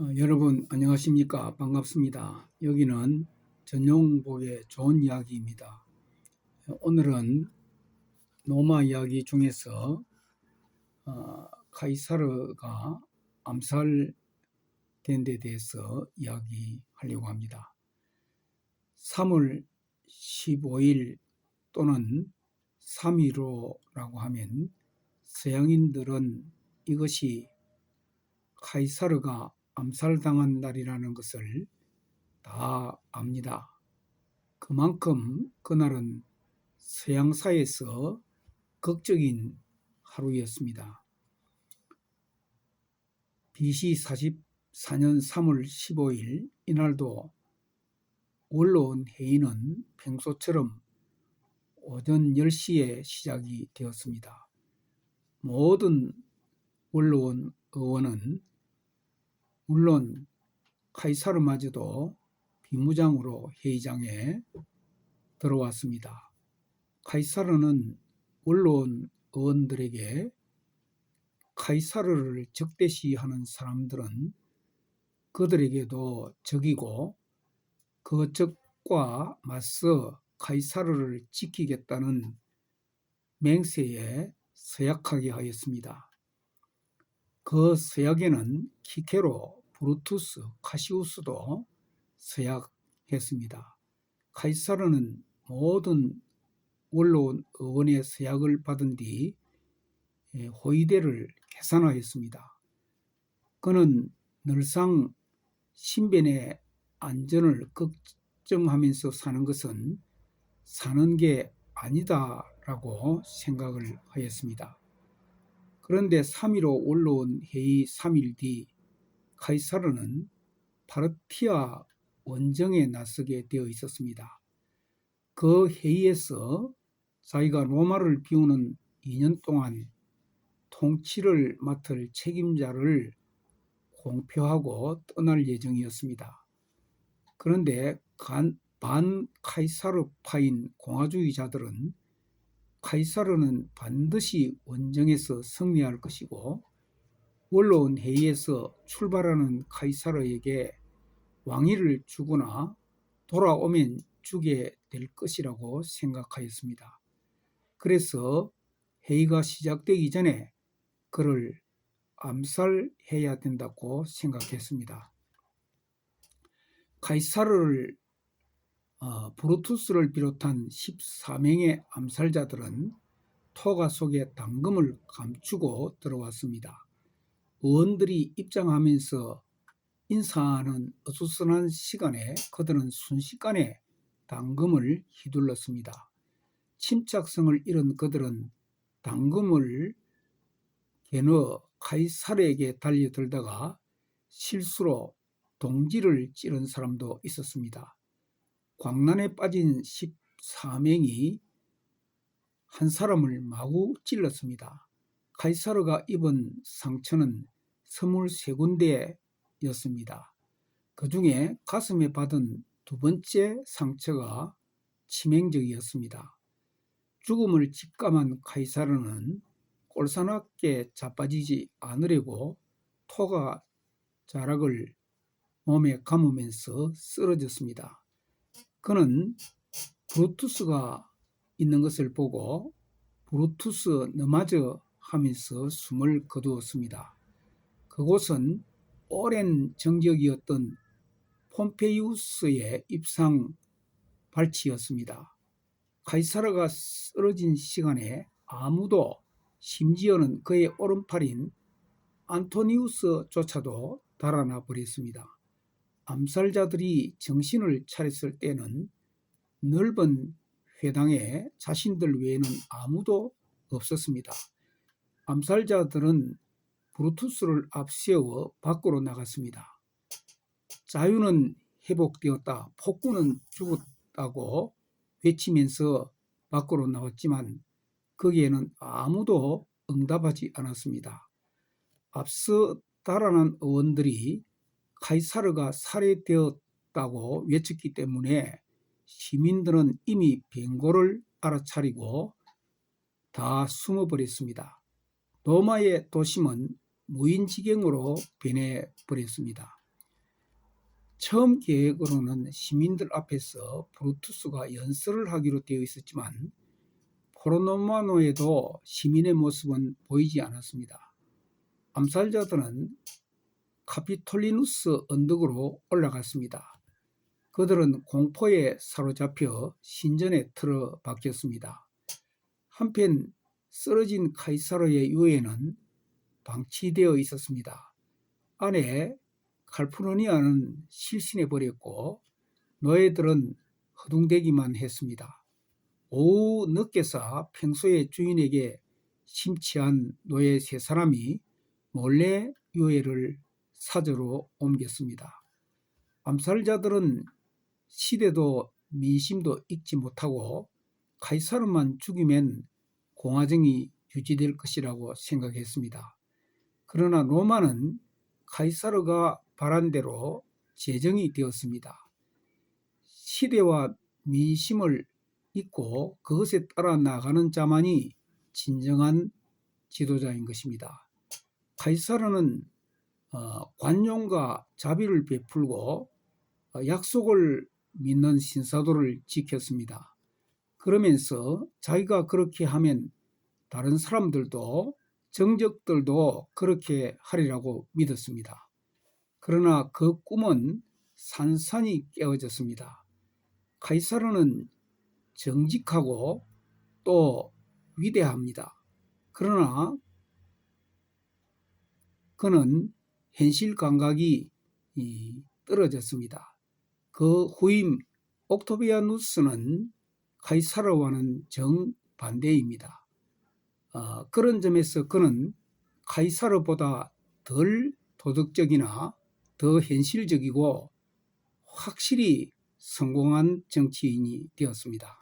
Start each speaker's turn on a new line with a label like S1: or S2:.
S1: 어, 여러분 안녕하십니까 반갑습니다. 여기는 전용복의 좋은 이야기입니다. 오늘은 로마 이야기 중에서 어, 카이사르가 암살된 데 대해서 이야기하려고 합니다. 3월 15일 또는 3.15라고 하면 서양인들은 이것이 카이사르가 암살당한 날이라는 것을 다 압니다. 그만큼 그날은 서양사에서 극적인 하루였습니다. BC 44년 3월 15일 이날도 원로원 회의는 평소처럼 오전 10시에 시작이 되었습니다. 모든 원로원 의원은 물론 카이사르마저도 비무장으로 회의장에 들어왔습니다. 카이사르는 원로원 의원들에게 카이사르를 적대시하는 사람들은 그들에게도 적이고 그 적과 맞서 카이사르를 지키겠다는 맹세에 서약하게 하였습니다. 그 서약에는 키케로 브루투스, 카시우스도 서약했습니다. 카이사르는 모든 원로원 의원의 서약을 받은 뒤 예, 호위대를 계산하였습니다. 그는 늘상 신변의 안전을 걱정하면서 사는 것은 사는 게 아니다라고 생각을 하였습니다. 그런데 3.15 원로원 회의 3일 뒤 카이사르는 파르티아 원정에 나서게 되어 있었습니다. 그 회의에서 자기가 로마를 비우는 2년 동안 통치를 맡을 책임자를 공표하고 떠날 예정이었습니다. 그런데 반 카이사르파인 공화주의자들은 카이사르는 반드시 원정에서 승리할 것이고 원로원 회의에서 출발하는 카이사르에게 왕위를 주거나 돌아오면 주게 될 것이라고 생각하였습니다. 그래서 회의가 시작되기 전에 그를 암살해야 된다고 생각했습니다. 카이사르를 어, 브루투스를 비롯한 14명의 암살자들은 토가 속에 당금을 감추고 들어왔습니다. 의원들이 입장하면서 인사하는 어수선한 시간에 그들은 순식간에 당금을 휘둘렀습니다. 침착성을 잃은 그들은 당금을 개너 카이사르에게 달려들다가 실수로 동지를 찌른 사람도 있었습니다. 광란에 빠진 14명이 한 사람을 마구 찔렀습니다. 카이사르가 입은 상처는 23군데였습니다. 그 중에 가슴에 받은 두 번째 상처가 치명적이었습니다. 죽음을 직감한 카이사르는 꼴사납게 자빠지지 않으려고 토가 자락을 몸에 감으면서 쓰러졌습니다. 그는 브루투스가 있는 것을 보고 브루투스 너마저 하면서 숨을 거두었습니다. 그곳은 오랜 정적이었던 폼페이우스의 입상 발치였습니다. 카이사르가 쓰러진 시간에 아무도 심지어는 그의 오른팔인 안토니우스조차도 달아나 버렸습니다. 암살자들이 정신을 차렸을 때는 넓은 회당에 자신들 외에는 아무도 없었습니다. 암살자들은 브루투스를 앞세워 밖으로 나갔습니다. 자유는 회복되었다. 폭군은 죽었다고 외치면서 밖으로 나왔지만 거기에는 아무도 응답하지 않았습니다. 앞서 달아난 의원들이 카이사르가 살해되었다고 외쳤기 때문에 시민들은 이미 뱅고를 알아차리고 다 숨어버렸습니다. 로마의 도심은 무인지경으로 변해버렸습니다. 처음 계획으로는 시민들 앞에서 브루투스가 연설을 하기로 되어 있었지만 포로노마노에도 시민의 모습은 보이지 않았습니다. 암살자들은 카피톨리누스 언덕으로 올라갔습니다. 그들은 공포에 사로잡혀 신전에 틀어박혔습니다. 한편 쓰러진 카이사르의 유해는 방치되어 있었습니다. 안에 칼푸르니아는 실신해 버렸고 노예들은 허둥대기만 했습니다. 오후 늦게서 평소에 주인에게 심취한 노예 세 사람이 몰래 유해를 사저로 옮겼습니다. 암살자들은 시대도 민심도 잊지 못하고 카이사르만 죽이면 공화정이 유지될 것이라고 생각했습니다. 그러나 로마는 카이사르가 바란 대로 제정이 되었습니다. 시대와 민심을 잊고 그것에 따라 나가는 자만이 진정한 지도자인 것입니다. 카이사르는 어, 관용과 자비를 베풀고 어, 약속을 믿는 신사도를 지켰습니다. 그러면서 자기가 그렇게 하면 다른 사람들도 정적들도 그렇게 하리라고 믿었습니다. 그러나 그 꿈은 산산이 깨어졌습니다. 카이사르는 정직하고 또 위대합니다. 그러나 그는 현실 감각이 떨어졌습니다. 그 후임 옥토비아누스는 카이사르와는 정반대입니다. 어, 그런 점에서 그는 카이사르보다 덜 도덕적이나 더 현실적이고 확실히 성공한 정치인이 되었습니다.